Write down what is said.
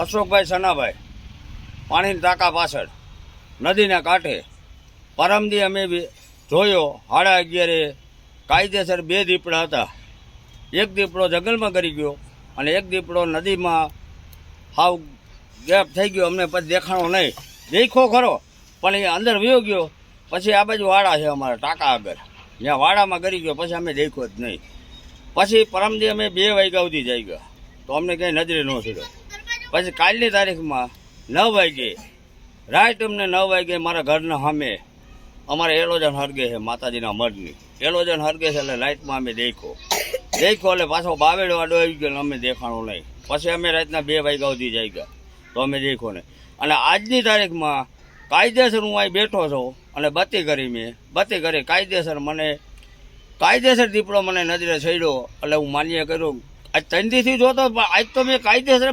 અશોકભાઈ સનાભાઈ, પાણીની ટાંકા પાછળ, નદીના કાંઠે. પરમદી અમે જોયો સાડા અગિયારે કાયદેસર બે દીપડા હતા. એક દીપડો જંગલમાં કરી ગયો અને એક દીપડો નદીમાં હાવ ગેપ થઈ ગયો, અમને પછી દેખાણો નહીં. દેખો ખરો, પણ એ અંદર વયો ગયો, પછી આ બાજુ વાડા છે અમારા ટાંકા આગળ. જ્યાં વાડામાં કરી ગયો, પછી અમે દેખ્યો જ નહીં. પછી પરમદી અમે બે વાગ્યા સુધી જઈ ગયા, તો અમને ક્યાંય નજરે ન સીડ્યો. પછી કાલની તારીખમાં નવ વાગે રાત અમને નવ વાગે મારા ઘરના સામે અમારે એલોજન હરગે છે, માતાજીના મઢની. એલોજન હરગે છે એટલે લાઇટમાં અમે દેખો દેખો એટલે પાછો બાવેડો વાડો આવી ગયો અમે દેખાણો નહીં પછી અમે રાતના બે વાગ્યા સુધી જઈ ગયા. તો અમે દેખો નહીં. અને આજની તારીખમાં કાયદેસર હું અહીં બેઠો છું અને બત્તી કરી મેં. બત્તી કરી કાયદેસર મને કાયદેસર દીપડો મને નજરે છેડ્યો એટલે હું માન્ય કર્યું આજ તંદીથી દીથી જોતો પણ આજ તો મેં કાયદેસર